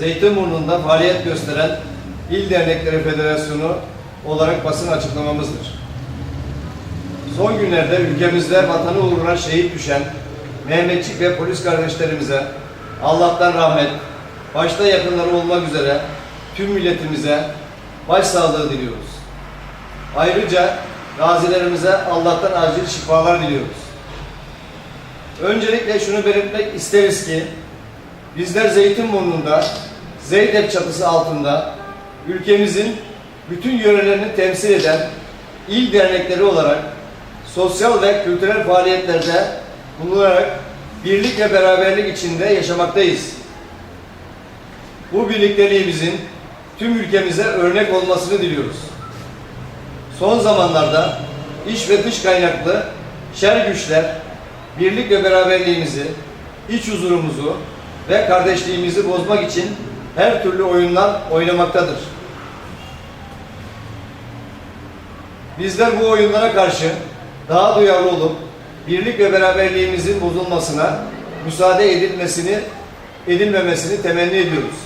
Zeytinburnu'nda faaliyet gösteren İl Dernekleri Federasyonu olarak basın açıklamamızdır. Son günlerde ülkemizde vatanı uğruna şehit düşen Mehmetçik ve polis kardeşlerimize Allah'tan rahmet, başta yakınları olmak üzere tüm milletimize başsağlığı diliyoruz. Ayrıca gazilerimize Allah'tan acil şifalar diliyoruz. Öncelikle şunu belirtmek isteriz ki bizler Zeytinburnu'nda Zeydep çatısı altında ülkemizin bütün yörelerini temsil eden il dernekleri olarak sosyal ve kültürel faaliyetlerde bulunarak birlik ve beraberlik içinde yaşamaktayız. Bu birlikteliğimizin tüm ülkemize örnek olmasını diliyoruz. Son zamanlarda iç ve dış kaynaklı şer güçler birlik ve beraberliğimizi, iç huzurumuzu ve kardeşliğimizi bozmak için her türlü oyunlar oynamaktadır. Bizler bu oyunlara karşı daha duyarlı olup birlik ve beraberliğimizin bozulmasına müsaade edilmesini edilmemesini temenni ediyoruz.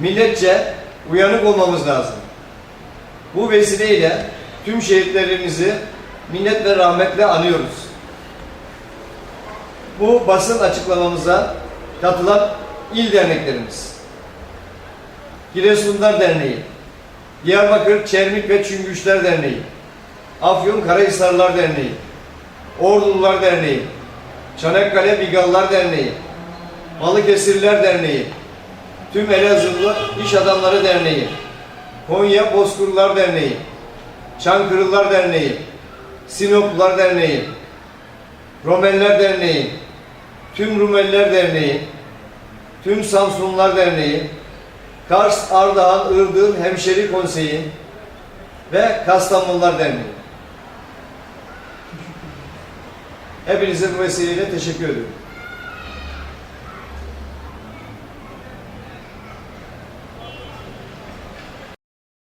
Milletçe uyanık olmamız lazım. Bu vesileyle tüm şehitlerimizi minnet ve rahmetle anıyoruz. Bu basın açıklamamıza katılan il derneklerimiz. Giresunlar Derneği, Diyarbakır Çermik ve Çüngüşler Derneği, Afyon Karahisarlar Derneği, Ordulular Derneği, Çanakkale Bigallar Derneği, Balıkesirler Derneği, Tüm Elazığlı İş Adamları Derneği, Konya Bozkırlar Derneği, Çankırılar Derneği, Sinoplular Derneği, Romeller Derneği, Tüm Rumeliler Derneği, Tüm Samsunlular Derneği, Kars, Ardahan, Iğdır Hemşeri Konseyi ve Kastamonular Derneği. Hepinize bu vesileyle teşekkür ediyorum.